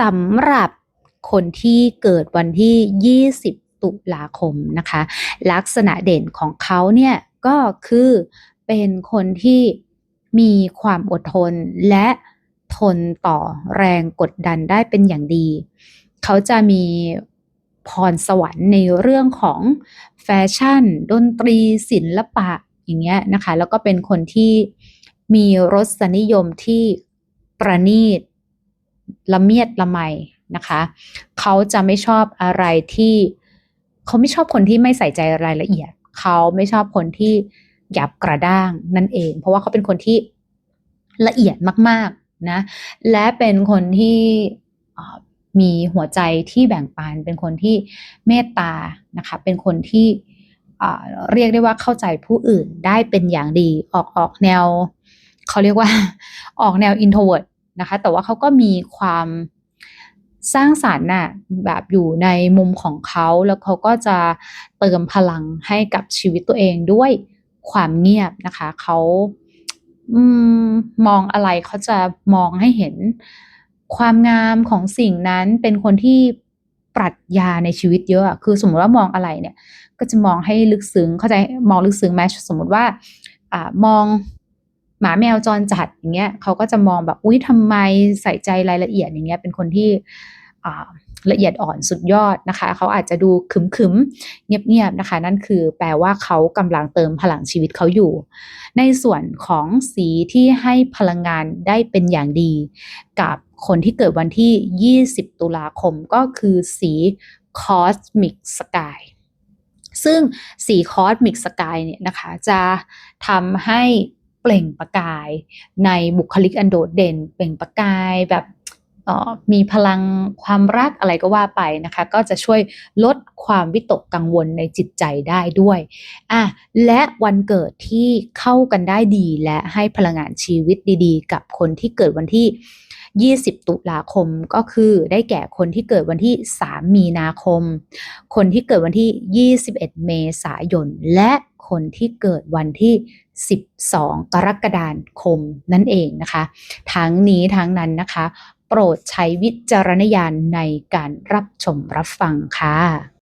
สำหรับคนที่เกิดวันที่ 20 ตุลาคมนะคะ ลักษณะเด่นของเขาเนี่ยก็คือเป็นคนที่มีความอดทนและทนต่อแรงกดดันได้เป็นอย่างดี เขาจะมีพรสวรรค์ในเรื่องของแฟชั่น ดนตรีศิลปะอย่างเงี้ยนะคะ แล้วก็เป็นคนที่มีรสนิยมที่ประณีต ละเมียดละไมนะคะ เขาจะไม่ชอบอะไรที่เขาไม่ชอบคนที่ไม่ใส่ใจรายละเอียด เขาไม่ชอบคนที่หยาบกระด้างนั่นเอง เพราะว่าเขาเป็นคนที่ละเอียดมาก ๆนะ และเป็นคนที่มีหัวใจที่แบ่งปัน เป็นคนที่เมตตานะคะ เป็นคนที่เรียกได้ว่าเข้าใจผู้อื่นได้เป็นอย่างดี ออกออกแนว เขาเรียกว่าออกแนว introvert นะคะ แต่ว่าเขาก็มีความสร้างสรรค์น่ะแบบอยู่ในมุมของเขาแล้วเขาก็จะเติมพลังให้กับชีวิตตัวเองด้วยความเงียบนะคะเขาอมมองอะไรเขาจะมองให้เห็นความงามของสิ่งนั้นเป็นคนที่ปรัชญาในชีวิตเยอะคือสมมติว่ามองอะไรเนี่ย ก็จะมองให้ลึกซึ้งเข้าใจมองลึกซึ้งไหมสมมติว่าอ่ามอง หมาแมวจรจัดอย่างเงี้ยเขาก็จะมองแบบอุ้ยทำไมใส่ใจรายละเอียดอย่างเงี้ยเป็นคนที่ละเอียดอ่อนสุดยอดนะคะ เขาอาจจะดูขึมขึมๆเงียบๆนะคะ นั่นคือแปลว่าเขากำลังเติมพลังชีวิตเขาอยู่ ในส่วนของสีที่ให้พลังงานได้เป็นอย่างดี กับคนที่เกิดวันที่ 20 ตุลาคมก็คือสี Cosmic Sky ซึ่งสีคอสมิกสกายเนี่ยนะคะจะทำให้ เปล่งประกาย ในบุคลิกอันโดดเด่น เปล่งประกายแบบมีพลังความรักอะไรก็ว่าไปนะคะ ก็จะช่วยลดความวิตกกังวลในจิตใจได้ด้วยอะและวันเกิดที่เข้ากันได้ดี และให้พลังงานชีวิตดีๆ กับคนที่เกิดวันที่ 20 ตุลาคมก็คือได้แก่คนที่เกิดวันที่ 3 มีนาคม คนที่เกิดวันที่ 21 เมษายน และคนที่เกิดวันที่ 12 กรกฎาคมนั่นเองนะคะ ทั้งนี้ทั้งนั้นนะคะ โปรดใช้วิจารณญาณในการรับชมรับฟังค่ะ